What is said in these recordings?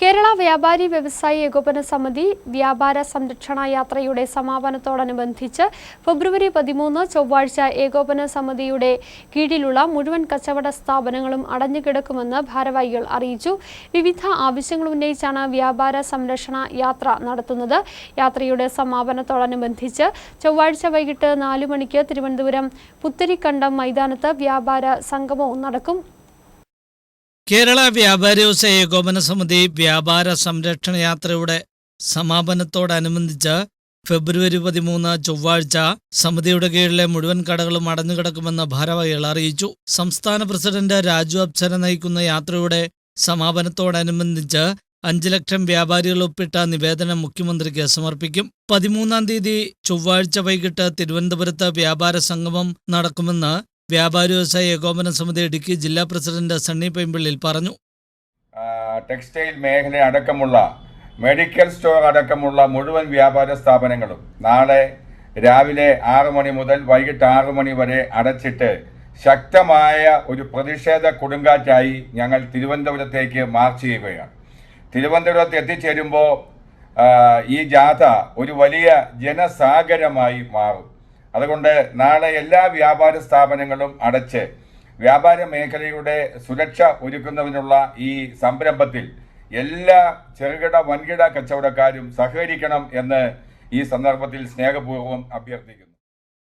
കേരള വ്യാപാരി വ്യവസായി ഏകോപന സമിതി വ്യാപാര സംരക്ഷണ യാത്രയുടെ സമാപനത്തോടനുബന്ധിച്ച് ഫെബ്രുവരി പതിമൂന്ന് ചൊവ്വാഴ്ച ഏകോപന സമിതിയുടെ കീഴിലുള്ള മുഴുവൻ കച്ചവട സ്ഥാപനങ്ങളും അടഞ്ഞുകിടക്കുമെന്ന് ഭാരവാഹികൾ അറിയിച്ചു. വിവിധ ആവശ്യങ്ങൾ ഉന്നയിച്ചാണ് വ്യാപാര സംരക്ഷണ യാത്ര നടത്തുന്നത്. യാത്രയുടെ സമാപനത്തോടനുബന്ധിച്ച് ചൊവ്വാഴ്ച വൈകിട്ട് നാലു മണിക്ക് തിരുവനന്തപുരം പുത്തരിക്കണ്ടം മൈതാനത്ത് വ്യാപാര സംഗമവും നടക്കും. കേരള വ്യാപാരി വ്യവസായ ഏകോപന സമിതി വ്യാപാര സംരക്ഷണ യാത്രയുടെ സമാപനത്തോടനുബന്ധിച്ച് ഫെബ്രുവരി പതിമൂന്ന് ചൊവ്വാഴ്ച സമിതിയുടെ കീഴിലെ മുഴുവൻ കടകളും അടഞ്ഞുകിടക്കുമെന്ന് ഭാരവാഹികൾ അറിയിച്ചു. സംസ്ഥാന പ്രസിഡന്റ് രാജു അപ്സര നയിക്കുന്ന യാത്രയുടെ സമാപനത്തോടനുബന്ധിച്ച് അഞ്ച് ലക്ഷം വ്യാപാരികൾ ഒപ്പിട്ട നിവേദനം മുഖ്യമന്ത്രിക്ക് സമർപ്പിക്കും. പതിമൂന്നാം തീയതി ചൊവ്വാഴ്ച വൈകിട്ട് തിരുവനന്തപുരത്ത് വ്യാപാര സംഗമം നടക്കുമെന്ന് വ്യാപാരി വ്യവസായ ഏകോപന സമിതി ഇടുക്കി ജില്ലാ പ്രസിഡന്റ് സണ്ണി പെമ്പിള്ളിൽ പറഞ്ഞു. ടെക്സ്റ്റൈൽ മേഖല അടക്കമുള്ള മെഡിക്കൽ സ്റ്റോർ അടക്കമുള്ള മുഴുവൻ വ്യാപാര സ്ഥാപനങ്ങളും നാളെ രാവിലെ ആറു മണി മുതൽ വൈകിട്ട് ആറു മണി വരെ അടച്ചിട്ട് ശക്തമായ ഒരു പ്രതിഷേധ കൊടുങ്കാറ്റായി ഞങ്ങൾ തിരുവനന്തപുരത്തേക്ക് മാർച്ച് ചെയ്യുകയാണ്. തിരുവനന്തപുരത്ത് എത്തിച്ചേരുമ്പോൾ ഈ ജാഥ ഒരു വലിയ ജനസാഗരമായി മാറും. അതുകൊണ്ട് നാളെ എല്ലാ വ്യാപാര സ്ഥാപനങ്ങളും അടച്ച് വ്യാപാര മേഖലയുടെ സുരക്ഷ ഒരുക്കുന്നതിനുള്ള ഈ സംരംഭത്തിൽ എല്ലാ ചെറുകിട വൻകിട കച്ചവടക്കാരും സഹകരിക്കണം എന്ന് ഈ സന്ദർഭത്തിൽ സ്നേഹപൂർവം അഭ്യർത്ഥിക്കുന്നു.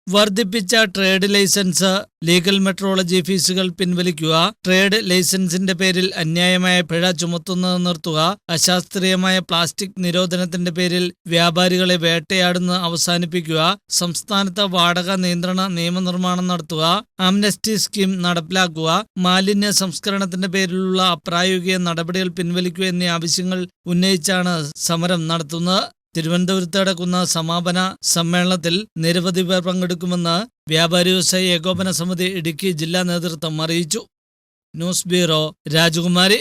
വർദ്ധിപ്പിച്ച ട്രേഡ് ലൈസൻസ് ലീഗൽ മെട്രോളജി ഫീസുകൾ പിൻവലിക്കുക ട്രേഡ് ലൈസൻസിന്റെ പേരിൽ അന്യായമായ പിഴ ചുമത്തുന്നത് നിർത്തുക അശാസ്ത്രീയമായ പ്ലാസ്റ്റിക് നിരോധനത്തിന്റെ പേരിൽ വ്യാപാരികളെ വേട്ടയാടുന്നത് അവസാനിപ്പിക്കുക സംസ്ഥാനത്ത് വാടക നിയന്ത്രണ നിയമനിർമ്മാണം നടത്തുക ആംനസ്റ്റി സ്കീം നടപ്പിലാക്കുക മാലിന്യ സംസ്കരണത്തിന്റെ പേരിലുള്ള അപ്രായോഗിക നടപടികൾ പിൻവലിക്കുക എന്നീ ആവശ്യങ്ങൾ ഉന്നയിച്ചാണ് സമരം നടത്തുന്നത്. തിരുവനന്തപുരത്ത് നടക്കുന്ന സമാപന സമ്മേളനത്തിൽ നിരവധി പേർ പങ്കെടുക്കുമെന്ന് വ്യാപാരി വ്യവസായി ഏകോപന സമിതി ഇടുക്കി ജില്ലാ നേതൃത്വം അറിയിച്ചു. ന്യൂസ് ബ്യൂറോ രാജകുമാരി.